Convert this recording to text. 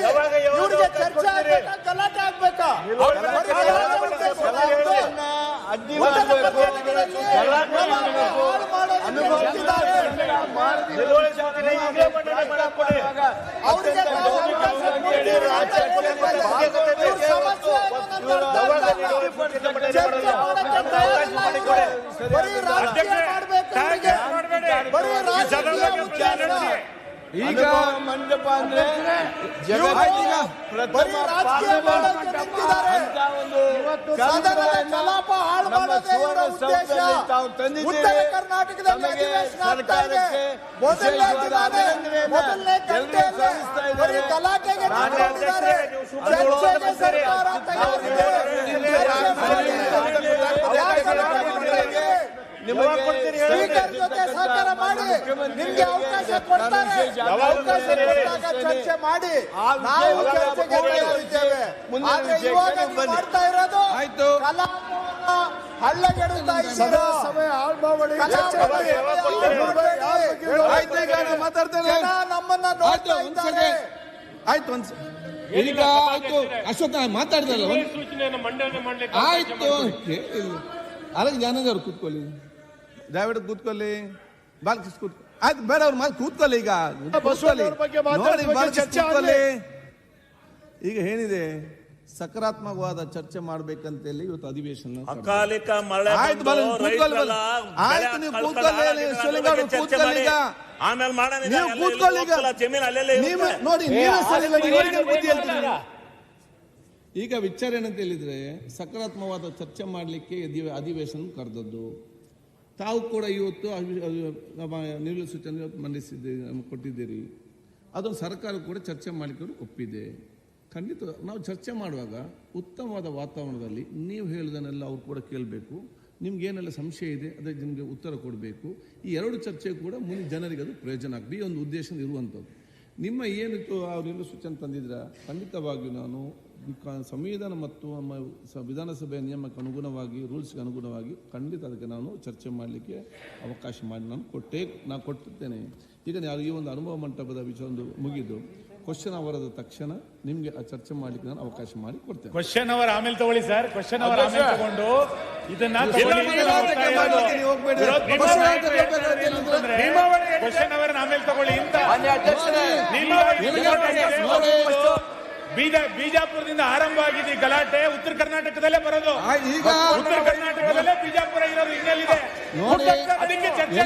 ಯಾವಾಗ ಯಾವಾಗ ಇವ್ರಿಗೆ ಅವಕಾಶ ಚರ್ಚೆ ಕೊಡ್ತೀರಿ? ಆಗ್ಬೇಕಾ ಗಲಾಟೆ ಆಗ್ಬೇಕಾ ನಿಲುವಳಿ ಬರೀ ಬಗ್ಗೆ ಗಲಾಟೆ ಗಲಾಟೆ ಉದ್ದೇಶ ಬಗ್ಗೆ ಇಲ್ಲ. ಅಡ್ಡಿ ಉತ್ತರ ಮಾಡಬೇಕು ಕರ್ನಾಟಕದಲ್ಲಿ ಗಲಾಟೆ ಹಾಳು ಮಾಡೋದಕ್ಕೆ ಹೊರಟಿದ್ದಾರೆ. ನಿಲುವಳಿ ಸೂಚನೆ ಈಗಲೇ ಮಂಡನೆ ಮಾಡಕ್ ಕೊಡಿ. ಅವ್ರಿಗೆ ನಾವು ಅವಕಾಶ ಕೊಡ್ತೀವಿ ಅಂತ ಹೇಳಿದ್ರೆ ಇವ್ರ ಸಮಸ್ಯೆ ಏನು ಅಂತ ಅರ್ಥ ಯಾವಾಗ ಆಗ್ತಾ ನಿಲುವಳಿ ಇಲ್ಲ. ಸೂಚನೆ ಮಾಡಲ್ಲ ಚರ್ಚೆ ಮಾಡಲ್ಲ. ಮಾಡಕ್ಕೆ ತಯಾರಿಲ್ಲ ಮಾಡಿಕೊಡಿ. ಇವ್ರು. ಬರೀ ರಾಜಕೀಯ ಮಾಡ್ಬೇಕು ಇವ್ರಿಗೆ. ಬರೀ ರಾಜಕೀಯ ಉದ್ದೇಶ. ಈಗ ಮಂಟಪ ಅಂದ್ರೆ. ಸರ್ಕಾರಕ್ಕೆ. ನಿಮಗೆ ಮಾಡಿ ನಿಮ್ಗೆ ಅವಕಾಶ ಕೊಡ್ತಾರೆ. ಅವಕಾಶ ಕೊಟ್ಟಾಗ ಚರ್ಚೆ ಮಾಡಿ. ನಾವು ಚರ್ಚೆಗೆ ತಯಾರಿದ್ದೇವೆ ಆದ್ರೆ ಇವಾಗ. ಮಾಡ್ತಾ ಇರೋದು ಹಳ್ಳಗೆಡುತ್ತಾ ಇದ್ದೀರಾ? ಸಮಯ ನಾನು ಮಾತಾಡ್ತೇನೆ ಜನ ನಮ್ಮನ್ನ ಆಯ್ತು ನೋಡ್ತಾ ಇದ್ದಾರೆ. ಆಯ್ತು ಒಂದ್ ಈಗ ಆಯ್ತು ಅಶೋಕ ಮಾತಾಡ್ದಲ್ಲ ಮಂಡನೆ ಮಾಡ್ಲಿಕ್ಕೆ ಆಯ್ತು ಅಲ್ಲ ಕೂತ್ಕೊಳ್ಳಿ. ದಯವಿಟ್ಟು ಕೂತ್ಕೊಳ್ಳಿ. ಬಾಲಕೃಷ್ಣ ಕೂತ್ ಆಯ್ತು ಬೇಡ ಅವ್ರ ಮಾತು ಕೂತ್ಕೊಳ್ಳಿ ಈಗ. ಕೂತ್ಕೊಳ್ಳಿ ಬಗ್ಗೆ ಮಾತಾಡೋ ನೋಡಿ ಬಗ್ಗೆ ಚರ್ಚೆ ಕೂತ್ಕೊಳ್ಳಿ. ಈಗ ಏನಿದೆ? ಸಕಾರಾತ್ಮಕವಾದ ಚರ್ಚೆ ಮಾಡ್ಬೇಕಂತ ಹೇಳಿ ಇವತ್ತು ಅಧಿವೇಶನ. ಅಕಾಲಿಕ ಮಳೆ ಆಯ್ತು ಆಯ್ತು ನೀವು ಕೂತ್ಕೊಳ್ಳಿ, ಹಾಳಾಗಿದೆ, ಅದ್ರ ಶಿವಲಿಂಗ ಬಗ್ಗೆ ಅವ್ರು ಚರ್ಚೆ ಕೂತ್ಕೊಳ್ಳಿ ಈಗ. ಆಮೇಲೆ ಮಾಡೋಣ ನೀವು ಕೂತ್ಕೊಳ್ಳಿ ಈಗ. ಜಮೀನು ಅಲ್ಲೆಲ್ಲೇ ನೀವೇ ನೋಡಿ ನೀವೇ ಸರಿ ನೀವೇ ಬುದ್ಧಿ ಹೇಳ್ತೀರಿ. ಈಗ ವಿಚಾರ ಏನಂತ ಹೇಳಿದ್ರೆ ಸಕಾರಾತ್ಮಕವಾದ ಚರ್ಚೆ ಮಾಡಲಿಕ್ಕೆ ಅಧಿವೇಶನ ಕರೆದದ್ದು. ತಾವು ಕೂಡ ಇವತ್ತು ನಮ್ಮ ನಿಲುವು ಸೂಚನೆ ನಮ್ಗೆ ಕೊಟ್ಟಿದ್ದೀರಿ. ಅದನ್ನು ಸರ್ಕಾರ ಕೂಡ ಚರ್ಚೆ ಮಾಡಿಕೊಂಡು ಒಪ್ಪಿದೆ. ಖಂಡಿತ ನಾವು ಚರ್ಚೆ ಮಾಡುವಾಗ ಉತ್ತಮವಾದ ವಾತಾವರಣದಲ್ಲಿ ನೀವು ಹೇಳಿದನ್ನೆಲ್ಲ ಅವ್ರು ಕೂಡ ಕೇಳಬೇಕು. ನಿಮ್ಗೆ ಏನೆಲ್ಲ ಸಂಶಯ ಇದೆ ಅದಕ್ಕೆ ನಿಮಗೆ ಉತ್ತರ ಕೊಡಬೇಕು. ಈ ಎರಡು ಚರ್ಚೆ ಕೂಡ ಮುಂದೆ ಜನರಿಗೆ ಅದು ಪ್ರಯೋಜನ ಆಗಲಿ, ಈ ಒಂದು ಉದ್ದೇಶ ಇರುವಂಥದ್ದು. ನಿಮ್ಮ ಏನಿತ್ತು ಅವ್ರು ನಿಲುವು ಸೂಚನೆ ತಂದಿದ್ರ ಖಂಡಿತವಾಗಿಯೂ ನಾನು ಸಂವಿಧಾನ ಮತ್ತು ನಮ್ಮ ಸ- ವಿಧಾನಸಭೆಯ ನಿಯಮಕ್ಕೆ ಅನುಗುಣವಾಗಿ ರೂಲ್ಸ್ಗೆ ಅನುಗುಣವಾಗಿ ಖಂಡಿತ ಅದಕ್ಕೆ ನಾನು ಚರ್ಚೆ ಮಾಡಲಿಕ್ಕೆ ಅವಕಾಶ ಮಾಡಿ ನಾನು ಕೊಟ್ಟೇ ನಾನು ಕೊಟ್ಟಿರ್ತೇನೆ. ಈಗ ಯಾರು ಈ ಒಂದು ಅನುಭವ ಮಂಟಪದ ವಿಷಯ ಒಂದು ಮುಗಿದು ಕ್ವಶನ್ ಅವರದ ತಕ್ಷಣ ನಿಮಗೆ ಆ ಚರ್ಚೆ ಮಾಡಲಿಕ್ಕೆ ನಾನು ಅವಕಾಶ ಮಾಡಿ ಕೊಡ್ತೇನೆ. ಕ್ವಶನ್ ಅವರ್ ಆಮೇಲೆ ತಗೊಳ್ಳಿ ಸರ್ ಕ್ವಶನ್ ಅವರ್ ಆಮೇಲೆ ತಗೊಂಡು ಇದನ್ನ ಕ್ವಶನ್ ಅವರ್ ಆಮೇಲೆ ತಗೊಳ್ಳಿ ಇಂತ. ಬೀಜ ಬಿಜಾಪುರದಿಂದ ಆರಂಭ ಆಗಿದೆ. ಗಲಾಟೆ ಉತ್ತರ ಕರ್ನಾಟಕದಲ್ಲೇ ಬರೋದು. ಈಗ ಉತ್ತರ ಕರ್ನಾಟಕದಲ್ಲೇ ಬಿಜಾಪುರ ಇರೋದು ಹಿನ್ನೆಲೆಯಿದೆ ನೋಡಿ ಅದಕ್ಕೆ ಚರ್ಚೆ